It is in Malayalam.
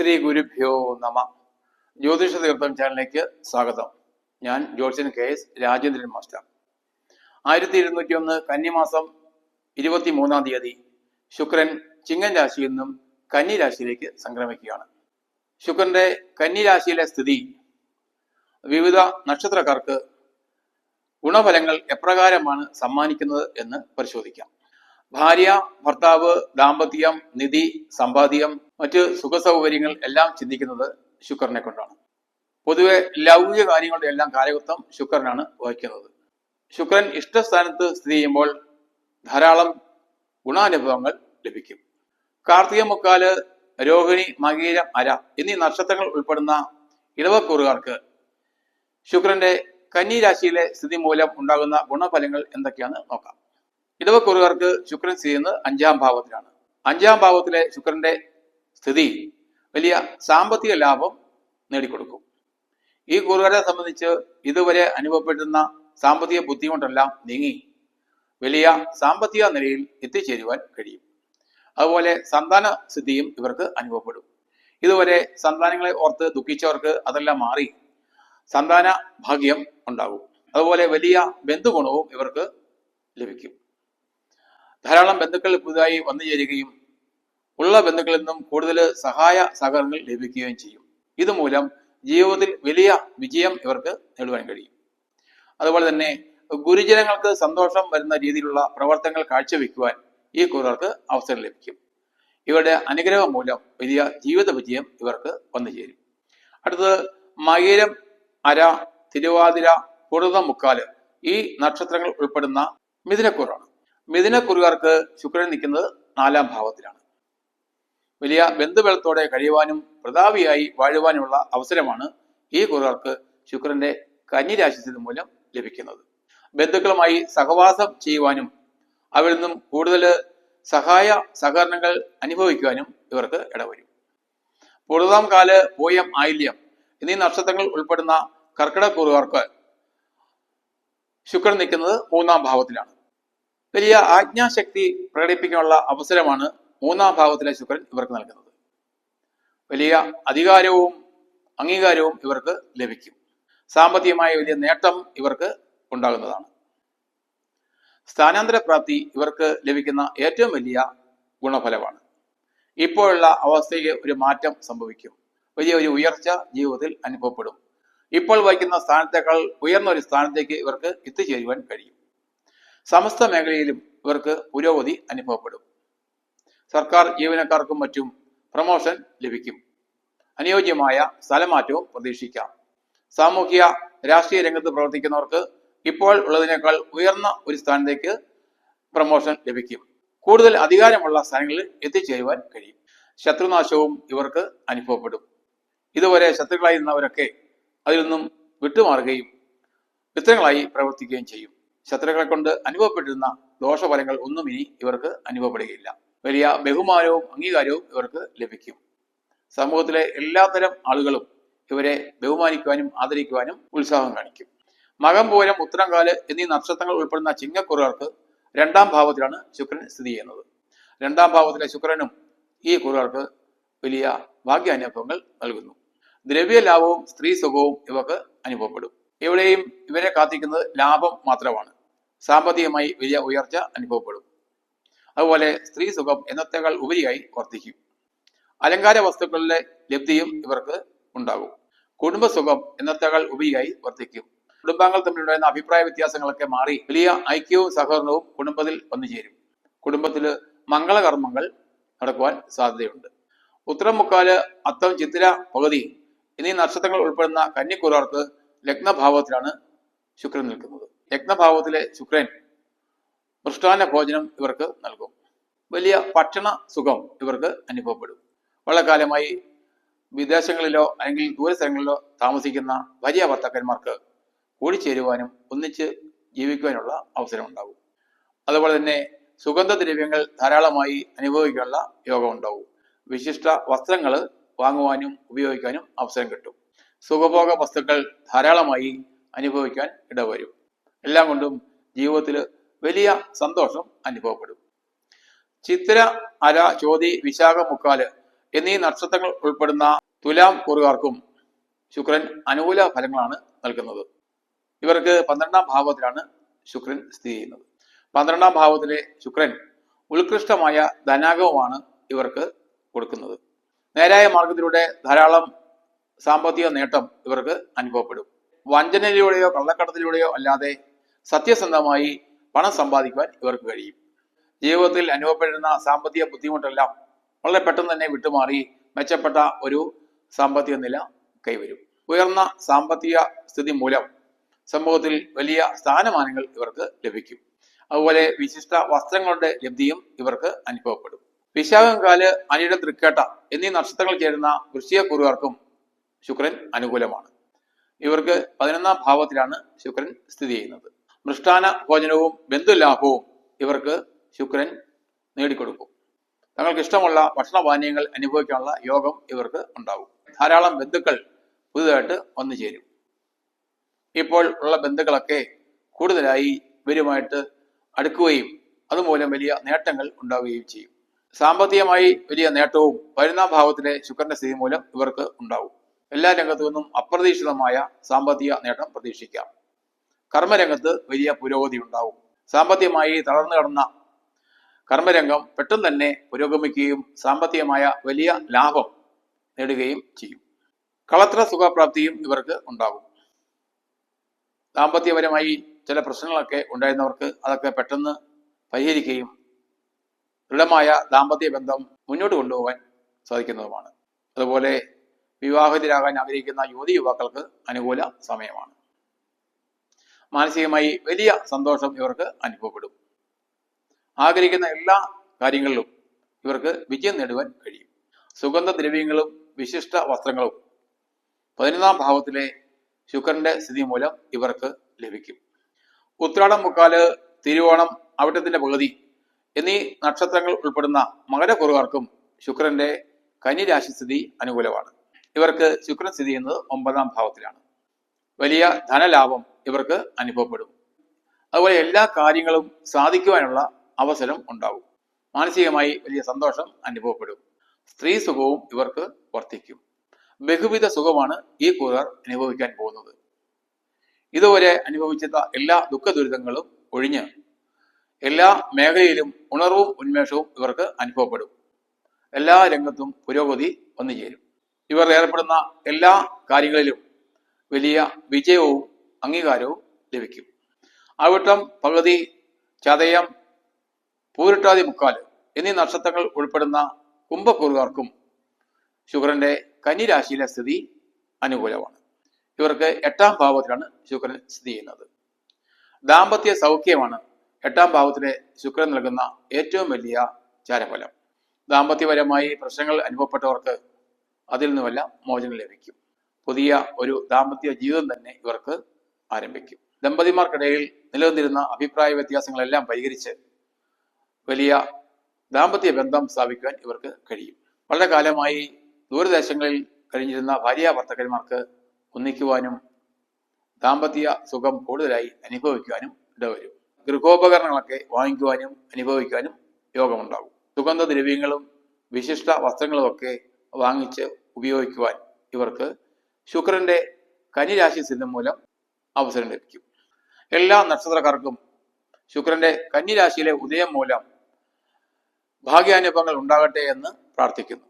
ശ്രീ ഗുരുഭ്യോ നമ. ജ്യോതിഷ തീർത്ഥം ചാനലിലേക്ക് സ്വാഗതം. ഞാൻ ജോത്സ്യൻ കെ എസ് രാജേന്ദ്രൻ മാസ്റ്റർ. ആയിരത്തി ഇരുന്നൂറ്റി ഒന്ന് കന്നിമാസം ഇരുപത്തി മൂന്നാം തീയതി ശുക്രൻ ചിങ്ങൻ രാശിയിൽ നിന്നും കന്നി രാശിയിലേക്ക് സംക്രമിക്കുകയാണ്. ശുക്രന്റെ കന്നി രാശിയിലെ സ്ഥിതി വിവിധ നക്ഷത്രക്കാർക്ക് ഗുണഫലങ്ങൾ എപ്രകാരമാണ് സമ്മാനിക്കുന്നത് എന്ന് പരിശോധിക്കാം. ഭാര്യ ഭർത്താവ് ദാമ്പത്യം നിധി സമ്പാദ്യം മറ്റ് സുഖസൗകര്യങ്ങൾ എല്ലാം ചിന്തിക്കുന്നത് ശുക്രനെ കൊണ്ടാണ്. പൊതുവെ ലൗകിക കാര്യങ്ങളുടെ എല്ലാം കാലകത്വം ശുക്രനാണ് വഹിക്കുന്നത്. ശുക്രൻ ഇഷ്ടസ്ഥാനത്ത് സ്ഥിതി ചെയ്യുമ്പോൾ ധാരാളം ഗുണാനുഭവങ്ങൾ ലഭിക്കും. കാർത്തിക മുക്കാൽ രോഹിണി മകീരം അര എന്നീ നക്ഷത്രങ്ങൾ ഉൾപ്പെടുന്ന ഇടവക്കൂറുകാർക്ക് ശുക്രന്റെ കന്നി രാശിയിലെ സ്ഥിതി മൂലം ഉണ്ടാകുന്ന ഗുണഫലങ്ങൾ എന്തൊക്കെയാണെന്ന് നോക്കാം. ഇടവക്കൂറുകാർക്ക് ശുക്രൻ സ്ഥിതി ചെയ്യുന്നത് അഞ്ചാം ഭാവത്തിലാണ്. അഞ്ചാം ഭാവത്തിലെ ശുക്രന്റെ സ്ഥിതി വലിയ സാമ്പത്തിക ലാഭം നേടിക്കൊടുക്കും. ഈ കൂറുകാരെ സംബന്ധിച്ച് ഇതുവരെ അനുഭവപ്പെടുന്ന സാമ്പത്തിക ബുദ്ധിമുട്ടെല്ലാം നീങ്ങി വലിയ സാമ്പത്തിക നിലയിൽ എത്തിച്ചേരുവാൻ കഴിയും. അതുപോലെ സന്താന സ്ഥിതിയും ഇവർക്ക് അനുഭവപ്പെടും. ഇതുവരെ സന്താനങ്ങളെ ഓർത്ത് ദുഃഖിച്ചവർക്ക് അതെല്ലാം മാറി സന്താന ഭാഗ്യം ഉണ്ടാകും. അതുപോലെ വലിയ ബന്ധുഗുണവും ഇവർക്ക് ലഭിക്കും. ധാരാളം ബന്ധുക്കൾ പുതുതായി വന്നു ചേരുകയും ഉള്ള ബന്ധുക്കളിൽ നിന്നും കൂടുതൽ സഹായ സഹകരണങ്ങൾ ലഭിക്കുകയും ചെയ്യും. ഇതുമൂലം ജീവിതത്തിൽ വലിയ വിജയം ഇവർക്ക് നേടുവാൻ കഴിയും. അതുപോലെ തന്നെ ഗുരുജനങ്ങൾക്ക് സന്തോഷം വരുന്ന രീതിയിലുള്ള പ്രവർത്തനങ്ങൾ കാഴ്ചവെക്കുവാൻ ഈ കുറവർക്ക് അവസരം ലഭിക്കും. ഇവരുടെ അനുഗ്രഹം മൂലം വലിയ ജീവിത വിജയം ഇവർക്ക് വന്നു ചേരും. അടുത്തത് മകരം അര തിരുവാതിര കുറുതമുക്കാൽ മുക്കാൽ ഈ നക്ഷത്രങ്ങൾ ഉൾപ്പെടുന്ന മിഥുനക്കൂറാണ്. മിഥുനക്കുറുകാർക്ക് ശുക്രൻ നിൽക്കുന്നത് നാലാം ഭാവത്തിലാണ്. വലിയ ബന്ധുബലത്തോടെ കഴിയുവാനും പ്രതാപിയായി വാഴുവാനുമുള്ള അവസരമാണ് ഈ കുറുകാർക്ക് ശുക്രന്റെ കന്നിരാശി മൂലം ലഭിക്കുന്നത്. ബന്ധുക്കളുമായി സഹവാസം ചെയ്യുവാനും അവരിൽ നിന്നും കൂടുതൽ സഹായ സഹകരണങ്ങൾ അനുഭവിക്കുവാനും ഇവർക്ക് ഇടവരും. പൂർവതാം കാൽ പോയം ആയില്യം എന്നീ നക്ഷത്രങ്ങൾ ഉൾപ്പെടുന്ന കർക്കിടക്കൂറുകാർക്ക് ശുക്രൻ നിൽക്കുന്നത് മൂന്നാം ഭാവത്തിലാണ്. വലിയ ആജ്ഞാശക്തി പ്രകടിപ്പിക്കാനുള്ള അവസരമാണ് മൂന്നാം ഭാവത്തിലെ ശുക്രൻ ഇവർക്ക് നൽകുന്നത്. വലിയ അധികാരവും അംഗീകാരവും ഇവർക്ക് ലഭിക്കും. സാമ്പത്തികമായ വലിയ നേട്ടം ഇവർക്ക് ഉണ്ടാകുന്നതാണ്. സ്ഥാനാന്തര പ്രാപ്തി ഇവർക്ക് ലഭിക്കുന്ന ഏറ്റവും വലിയ ഗുണഫലമാണ്. ഇപ്പോഴുള്ള അവസ്ഥയ്ക്ക് ഒരു മാറ്റം സംഭവിക്കും. വലിയ ഒരു ഉയർച്ച ജീവിതത്തിൽ അനുഭവപ്പെടും. ഇപ്പോൾ വഹിക്കുന്ന സ്ഥാനത്തേക്കാൾ ഉയർന്ന ഒരു സ്ഥാനത്തേക്ക് ഇവർക്ക് എത്തിച്ചേരുവാൻ കഴിയും. സമസ്ത മേഖലയിലും ഇവർക്ക് പുരോഗതി അനുഭവപ്പെടും. സർക്കാർ ജീവനക്കാർക്കും മറ്റും പ്രമോഷൻ ലഭിക്കും. അനുയോജ്യമായ സ്ഥലമാറ്റവും പ്രതീക്ഷിക്കാം. സാമൂഹിക രാഷ്ട്രീയ രംഗത്ത് പ്രവർത്തിക്കുന്നവർക്ക് ഇപ്പോൾ ഉള്ളതിനേക്കാൾ ഉയർന്ന ഒരു സ്ഥാനത്തേക്ക് പ്രമോഷൻ ലഭിക്കും. കൂടുതൽ അധികാരമുള്ള സ്ഥാനങ്ങളിൽ എത്തിച്ചേരുവാൻ കഴിയും. ശത്രുനാശവും ഇവർക്ക് അനുഭവപ്പെടും. ഇതുവരെ ശത്രുക്കളായിരുന്നവരൊക്കെ അതിൽ നിന്നും വിട്ടുമാറുകയും മിത്രങ്ങളായി പ്രവർത്തിക്കുകയും ചെയ്യും. ശത്രുക്കളെ കൊണ്ട് അനുഭവപ്പെട്ടിരുന്ന ദോഷഫലങ്ങൾ ഒന്നും ഇനി ഇവർക്ക് അനുഭവപ്പെടുകയില്ല. വലിയ ബഹുമാനവും അംഗീകാരവും ഇവർക്ക് ലഭിക്കും. സമൂഹത്തിലെ എല്ലാത്തരം ആളുകളും ഇവരെ ബഹുമാനിക്കുവാനും ആദരിക്കുവാനും ഉത്സാഹം കാണിക്കും. മകം പൂരം ഉത്തരംകാൽ എന്നീ നക്ഷത്രങ്ങൾ ഉൾപ്പെടുന്ന ചിങ്ങക്കുറുകാർക്ക് രണ്ടാം ഭാവത്തിലാണ് ശുക്രൻ സ്ഥിതി ചെയ്യുന്നത്. രണ്ടാം ഭാവത്തിലെ ശുക്രനും ഈ കുറുകാർക്ക് വലിയ ഭാഗ്യാനുഭവങ്ങൾ നൽകുന്നു. ദ്രവ്യലാഭവും സ്ത്രീ സുഖവും ഇവർക്ക് അനുഭവപ്പെടും. എവിടെയും ഇവരെ കാത്തിക്കുന്നത് ലാഭം മാത്രമാണ്. സാമ്പത്തികമായി വലിയ ഉയർച്ച അനുഭവപ്പെടും. അതുപോലെ സ്ത്രീ സുഖം എന്നത്തേക്കാൾ ഉപരിയായി വർദ്ധിക്കും. അലങ്കാര വസ്തുക്കളിലെ ലബ്ധിയും ഇവർക്ക് ഉണ്ടാകും. കുടുംബസുഖം എന്നത്തേക്കാൾ ഉപരിയായി വർദ്ധിക്കും. കുടുംബാംഗങ്ങൾ തമ്മിലുണ്ടായിരുന്ന അഭിപ്രായ വ്യത്യാസങ്ങളൊക്കെ മാറി വലിയ ഐക്യവും സഹകരണവും കുടുംബത്തിൽ വന്നു ചേരും. കുടുംബത്തിൽ മംഗളകർമ്മങ്ങൾ നടക്കുവാൻ സാധ്യതയുണ്ട്. ഉത്തരം മുക്കാൽ അത്തം ചിത്തിര പകുതി എന്നീ നക്ഷത്രങ്ങൾ ഉൾപ്പെടുന്ന കന്നിക്കുറവർക്ക് ലഗ്നഭാവത്തിലാണ് ശുക്രൻ നിൽക്കുന്നത്. ലഗ്നഭാവത്തിലെ ശുക്രൻ മൃഷ്ടാന ഭോജനം ഇവർക്ക് നൽകും. വലിയ ഭക്ഷണ സുഖം ഇവർക്ക് അനുഭവപ്പെടും. വളരെ കാലമായി വിദേശങ്ങളിലോ അല്ലെങ്കിൽ ദൂരസ്ഥലങ്ങളിലോ താമസിക്കുന്ന ഭാര്യ ഭർത്താക്കന്മാർക്ക് കൂടിച്ചേരുവാനും ഒന്നിച്ച് ജീവിക്കുവാനുള്ള അവസരം ഉണ്ടാകും അതുപോലെ തന്നെ സുഗന്ധദ്രവ്യങ്ങൾ ധാരാളമായി അനുഭവിക്കാനുള്ള യോഗം ഉണ്ടാവും വിശിഷ്ട വസ്ത്രങ്ങൾ വാങ്ങുവാനും ഉപയോഗിക്കാനും അവസരം കിട്ടും. സുഖഭോഗ വസ്തുക്കൾ ധാരാളമായി അനുഭവിക്കാൻ ഇടവരും. എല്ലാം കൊണ്ടും ജീവിതത്തിൽ വലിയ സന്തോഷം അനുഭവപ്പെടും. ചിത്ര അര ചോതി വിശാഖ മുക്കാൽ എന്നീ നക്ഷത്രങ്ങൾ ഉൾപ്പെടുന്ന തുലാം കൂറുകാർക്കും ശുക്രൻ അനുകൂല ഫലങ്ങളാണ് നൽകുന്നത്. ഇവർക്ക് പന്ത്രണ്ടാം ഭാവത്തിലാണ് ശുക്രൻ സ്ഥിതി ചെയ്യുന്നത്. പന്ത്രണ്ടാം ഭാവത്തിലെ ശുക്രൻ ഉത്കൃഷ്ടമായ ധനാഗമമാണ് ഇവർക്ക് കൊടുക്കുന്നത്. നേരായ മാർഗത്തിലൂടെ ധാരാളം സാമ്പത്തിക നേട്ടം ഇവർക്ക് അനുഭവപ്പെടും. വഞ്ചനയിലൂടെയോ കള്ളക്കടത്തിലൂടെയോ അല്ലാതെ സത്യസന്ധമായി പണം സമ്പാദിക്കുവാൻ ഇവർക്ക് കഴിയും. ജീവിതത്തിൽ അനുഭവപ്പെടുന്ന സാമ്പത്തിക ബുദ്ധിമുട്ടെല്ലാം വളരെ പെട്ടെന്ന് തന്നെ വിട്ടുമാറി മെച്ചപ്പെട്ട ഒരു സാമ്പത്തിക നില കൈവരും. ഉയർന്ന സാമ്പത്തിക സ്ഥിതി മൂലം സമൂഹത്തിൽ വലിയ സ്ഥാനമാനങ്ങൾ ഇവർക്ക് ലഭിക്കും. അതുപോലെ വിശിഷ്ട വസ്ത്രങ്ങളുടെ ലബ്ധിയും ഇവർക്ക് അനുഭവപ്പെടും. വിശാഖം കാൽ അനിയുടെ തൃക്കേട്ട എന്നീ നക്ഷത്രങ്ങൾ ചേരുന്ന വൃശ്ചികക്കുറുകാർക്കും ശുക്രൻ അനുകൂലമാണ്. ഇവർക്ക് പതിനൊന്നാം ഭാവത്തിലാണ് ശുക്രൻ സ്ഥിതി ചെയ്യുന്നത്. മൃഷ്ടാന ഭോജനവും ബന്ധുലാഭവും ഇവർക്ക് ശുക്രൻ നേടിക്കൊടുക്കും. തങ്ങൾക്ക് ഇഷ്ടമുള്ള ഭക്ഷണപാനീയങ്ങൾ അനുഭവിക്കാനുള്ള യോഗം ഇവർക്ക് ഉണ്ടാവും ധാരാളം ബന്ധുക്കൾ പുതുതായിട്ട് വന്നു ചേരും. ഇപ്പോൾ ഉള്ള ബന്ധുക്കളൊക്കെ കൂടുതലായി ഇവരുമായിട്ട് അടുക്കുകയും അതുമൂലം വലിയ നേട്ടങ്ങൾ ഉണ്ടാവുകയും ചെയ്യും. സാമ്പത്തികമായി വലിയ നേട്ടവും പതിനൊന്നാം ഭാവത്തിലെ ശുക്രന്റെ സ്ഥിതി മൂലം ഇവർക്ക് ഉണ്ടാവും. എല്ലാ രംഗത്തു നിന്നും അപ്രതീക്ഷിതമായ സാമ്പത്തിക നേട്ടം പ്രതീക്ഷിക്കാം. കർമ്മരംഗത്ത് വലിയ പുരോഗതി ഉണ്ടാവും. സാമ്പത്തികമായി തളർന്നു കിടന്ന കർമ്മരംഗം പെട്ടെന്ന് തന്നെ പുരോഗമിക്കുകയും സാമ്പത്തികമായ വലിയ ലാഭം നേടുകയും ചെയ്യും. കളത്ര സുഖപ്രാപ്തിയും ഇവർക്ക് ഉണ്ടാകും. ദാമ്പത്യപരമായി ചില പ്രശ്നങ്ങളൊക്കെ ഉണ്ടായിരുന്നവർക്ക് അതൊക്കെ പെട്ടെന്ന് പരിഹരിക്കുകയും ദൃഢമായ ദാമ്പത്യ ബന്ധം മുന്നോട്ട് കൊണ്ടുപോകാൻ സാധിക്കുന്നതുമാണ്. അതുപോലെ വിവാഹിതരാകാൻ ആഗ്രഹിക്കുന്ന യുവതി യുവാക്കൾക്ക് അനുകൂല സമയമാണ്. മാനസികമായി വലിയ സന്തോഷം ഇവർക്ക് അനുഭവപ്പെടും. ആഗ്രഹിക്കുന്ന എല്ലാ കാര്യങ്ങളിലും ഇവർക്ക് വിജയം നേടുവാൻ കഴിയും. സുഗന്ധദ്രവ്യങ്ങളും വിശിഷ്ട വസ്ത്രങ്ങളും പതിനൊന്നാം ഭാവത്തിലെ ശുക്രന്റെ സ്ഥിതി മൂലം ഇവർക്ക് ലഭിക്കും. ഉത്രാടം മുക്കാൽ തിരുവോണം അവിട്ടത്തിന്റെ പകുതി എന്നീ നക്ഷത്രങ്ങൾ ഉൾപ്പെടുന്ന മകരക്കുറുകാർക്കും ശുക്രന്റെ കന്നിരാശി സ്ഥിതി അനുകൂലമാണ്. ഇവർക്ക് ശുക്രൻ സ്ഥിതി ചെയ്യുന്നത് ഒമ്പതാം ഭാവത്തിലാണ്. വലിയ ധനലാഭം ഇവർക്ക് അനുഭവപ്പെടും. അതുപോലെ എല്ലാ കാര്യങ്ങളും സാധിക്കുവാനുള്ള അവസരം ഉണ്ടാവും. മാനസികമായി വലിയ സന്തോഷം അനുഭവപ്പെടും. സ്ത്രീ സുഖവും ഇവർക്ക് വർദ്ധിക്കും. ബഹുവിധ സുഖമാണ് ഈ കൂറർ അനുഭവിക്കാൻ പോകുന്നത്. ഇതുവരെ അനുഭവിച്ച എല്ലാ ദുഃഖ ദുരിതങ്ങളും ഒഴിഞ്ഞ് എല്ലാ മേഖലയിലും ഉണർവും ഉന്മേഷവും ഇവർക്ക് അനുഭവപ്പെടും. എല്ലാ രംഗത്തും പുരോഗതി വന്നു ചേരും ഇവർ ഏർപ്പെടുന്ന എല്ലാ കാര്യങ്ങളിലും വലിയ വിജയവും അംഗീകാരവും ലഭിക്കും. അവിട്ടം പകുതി ചതയം പൂരിട്ടാതി മുക്കാൽ എന്നീ നക്ഷത്രങ്ങൾ ഉൾപ്പെടുന്ന കുംഭക്കൂറുകാർക്കും ശുക്രന്റെ കന്നിരാശിയിലെ സ്ഥിതി അനുകൂലമാണ്. ഇവർക്ക് എട്ടാം ഭാവത്തിലാണ് ശുക്രൻ സ്ഥിതി ചെയ്യുന്നത്. ദാമ്പത്യ സൗഖ്യമാണ് എട്ടാം ഭാവത്തിലെ ശുക്രൻ നൽകുന്ന ഏറ്റവും വലിയ ചാരഫലം. ദാമ്പത്യപരമായി പ്രശ്നങ്ങൾ അനുഭവപ്പെട്ടവർക്ക് അതിൽ നിന്നുമെല്ലാം മോചനം ലഭിക്കും. പുതിയ ഒരു ദാമ്പത്യ ജീവിതം തന്നെ ഇവർക്ക് ആരംഭിക്കും. ദമ്പതിമാർക്കിടയിൽ നിലനിന്നിരുന്ന അഭിപ്രായ വ്യത്യാസങ്ങളെല്ലാം പരിഹരിച്ച് വലിയ ദാമ്പത്യ ബന്ധം സ്ഥാപിക്കാൻ ഇവർക്ക് കഴിയും. വളരെ കാലമായി ദൂരദേശങ്ങളിൽ കഴിഞ്ഞിരുന്ന ഭാര്യ ഒന്നിക്കുവാനും ദാമ്പത്യ സുഖം കൂടുതലായി അനുഭവിക്കുവാനും ഇടവരും. ഗൃഹോപകരണങ്ങളൊക്കെ വാങ്ങിക്കുവാനും അനുഭവിക്കാനും യോഗമുണ്ടാകും. സുഗന്ധദ്രവ്യങ്ങളും വിശിഷ്ട വസ്ത്രങ്ങളും ഒക്കെ വാങ്ങിച്ച് ഉപയോഗിക്കുവാൻ ഇവർക്ക് ശുക്രന്റെ കന്നിരാശി ചിഹ്നം മൂലം അവസരം ലഭിക്കും. എല്ലാ നക്ഷത്രക്കാർക്കും ശുക്രന്റെ കന്നിരാശിയിലെ ഉദയം മൂലം ഭാഗ്യാനുഭവങ്ങൾ ഉണ്ടാകട്ടെ എന്ന് പ്രാർത്ഥിക്കുന്നു.